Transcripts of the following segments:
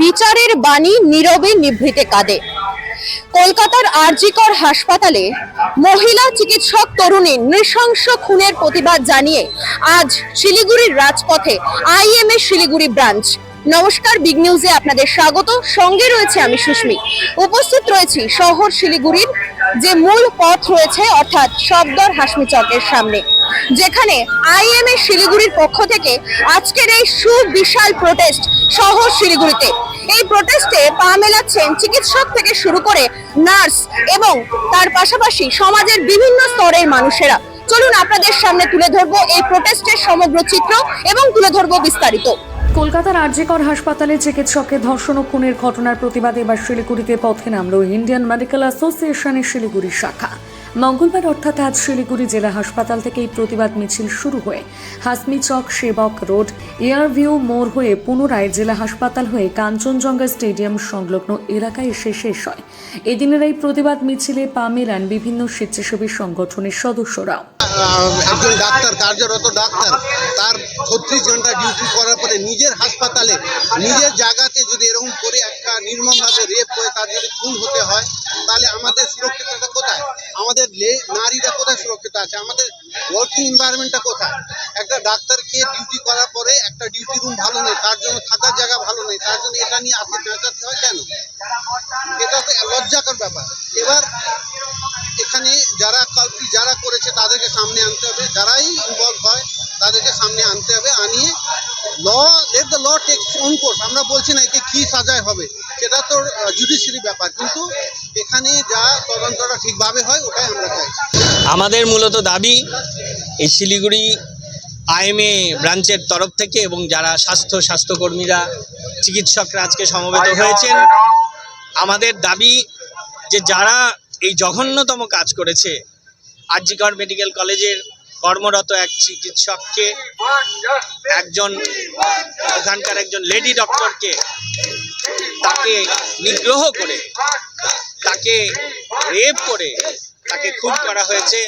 বিচারের বাণী নীরবে নিভৃতে কাঁদে। কলকাতার আরজিকর হাসপাতালে মহিলা চিকিৎসক তরুণী নৃশংস খুনের প্রতিবাদ জানিয়ে আজ শিলিগুড়ির রাজপথে আইএমএ শিলিগুড়ি ব্রাঞ্চ নমস্কার বিগ নিউজে আপনাদের স্বাগত। সঙ্গে রয়েছে আমি সুস্মি উপস্থিত রয়েছি শহর শিলিগুড়ির যে মূল পথ রয়েছে, অর্থাৎ শব্দর হাসমি চকের সামনে, যেখানে আইএমএ শিলিগুড়ির পক্ষ থেকে আজকের এই সুবিশাল প্রোটেস্ট শহর শিলিগুড়িতে। এই প্রোটেস্টে পা মেলাচ্ছেন চিকিৎসক থেকে শুরু করে নার্স এবং তার পাশাপাশি সমাজের বিভিন্ন স্তরের মানুষেরা। চলুন আপনাদের সামনে তুলে ধরবো এই প্রোটেস্টের সমগ্র চিত্র এবং তুলে ধরবো বিস্তারিত। কলকাতার আরজিকর হাসপাতালে চিকিৎসককে ধর্ষণ ও খুনের ঘটনার প্রতিবাদে এবার শিলিগুড়িতে পথে নামল ইন্ডিয়ান মেডিকেল অ্যাসোসিয়েশনের শিলিগুড়ি শাখা। মঙ্গলবার অর্থাৎ আজ শিলিগুড়ি জেলা হাসপাতাল থেকে এই প্রতিবাদ মিছিল শুরু হয়ে হাসমি চক সেবক রোড, এয়ারভিউ মোড় হয়ে পুনরায় জেলা হাসপাতাল হয়ে কাঞ্চনজঙ্ঘা স্টেডিয়াম সংলগ্ন এলাকায় এসে শেষ হয়। এদিনের এই প্রতিবাদ মিছিলে পা মেলান বিভিন্ন স্বেচ্ছাসেবী সংগঠনের সদস্যরাও। একজন ডাক্তার কার্যরত ডাক্তার তার ছত্রিশ ঘণ্টা ডিউটি করার পরে নিজের হাসপাতালে নিজের জায়গাতে যদি এরকম করে একটা নির্মমভাবে রেপ করে তার যদি খুন হতে হয় তাহলে আমাদের সুরক্ষিততা কোথায়? আমাদের লে- নারীরা কোথায় সুরক্ষিত আছে? আমাদের ওয়ার্কিং এনভায়রনমেন্টটা কোথায়? একটা ডাক্তারকে ডিউটি করার পরে একটা ডিউটি রুম ভালো নেই তার জন্য থাকার জায়গা ভালো নেই তার জন্য এটা নিয়ে আসতে হয় কেন? লজ্জাকর ব্যাপার। এবার এখানে যারা কালটি যারা করেছে তাদেরকে সামনে আনতে হবে। যারাই ইনভলভ হয় তাদেরকে সামনে আনতে হবে। আনিয়ে law let the law take own course আমরা বলছি না একে কী সাজায় হবে, সেটা তো জুডিশিয়ারি ব্যাপার। কিন্তু এখানে যা তদন্তটা ঠিকভাবে হয়, ওটাই আমরা চাইছি আমাদের মূলত দাবি এই শিলিগুড়ি আইএমএ ব্রাঞ্চের তরফ থেকে এবং যারা স্বাস্থ্য, স্বাস্থ্যকর্মীরা, চিকিৎসকরা আজকে সমবেত হয়েছেন। আমাদের দাবি যে যারা এই জঘন্যতম কাজ করেছে, আরজিকর মেডিকেল কলেজের কর্মরত এক চিকিৎসককে, একজন, ওখানকার একজন লেডি ডক্টরকে তাকে নিগ্রহ করে, তাকে রেপ করে, তাকে খুন করা হয়েছে,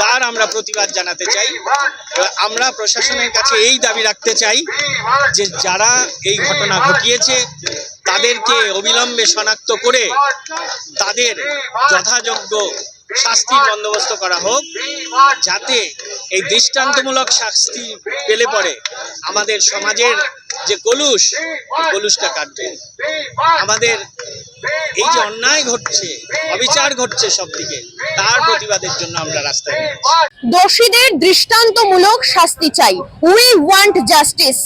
তার আমরা প্রতিবাদ জানাতে চাই। আমরা প্রশাসনের কাছে এই দাবি রাখতে চাই যে যারা এই ঘটনা ঘটিয়েছে তাদেরকে অবিলম্বে শনাক্ত করে তাদের যথাযোগ্য শাস্তির বন্দোবস্ত করা হোক, যাতে এই দৃষ্টান্তমূলক শাস্তি পেলে পরে আমাদের সমাজের যে কলুষ কলুষটা কাটবে। আমাদের এই যে অন্যায় ঘটছে, অবিচার ঘটছে সব দিকে তার প্রতিবাদের জন্য আমরা রাস্তায়। দোষীদের দৃষ্টান্তমূলক শাস্তি চাই। উই ওয়ান্ট জাস্টিস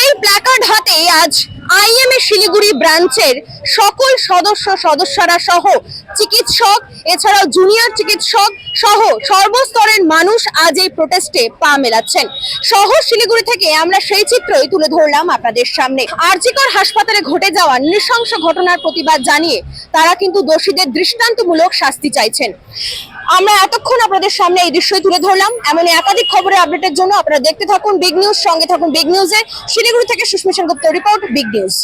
এই প্ল্যাকার্ড হাতে আজ আইএমএ শিলিগুড়ি ব্রাঞ্চের সকল সদস্য, সদস্যরা সহ চিকিৎসক, এছাড়াও জুনিয়র চিকিৎসক সহ সর্বস্তরের মানুষ আজ এই প্রোটেস্টে পা মেলাচ্ছেন। শহর শিলিগুড়ি থেকে আমরা সেই চিত্রই তুলে ধরলাম আপনাদের সামনে। আরজিকর হাসপাতালে ঘটে যাওয়া নৃশংস ঘটনার প্রতিবাদ জানিয়ে তারা কিন্তু দোষীদের দৃষ্টান্তমূলক শাস্তি চাইছেন। আমরা এতক্ষণ আপনাদের সামনে এই দৃশ্যই তুলে ধরলাম। এমন একাধিক খবরের আপডেটের জন্য আপনারা দেখতে থাকুন বিগ নিউজ সঙ্গে থাকুন বিগ নিউজে শিলিগুড়ি থেকে সুস্মিশন সেনগুপ্ত রিপোর্ট বিগ নিউজ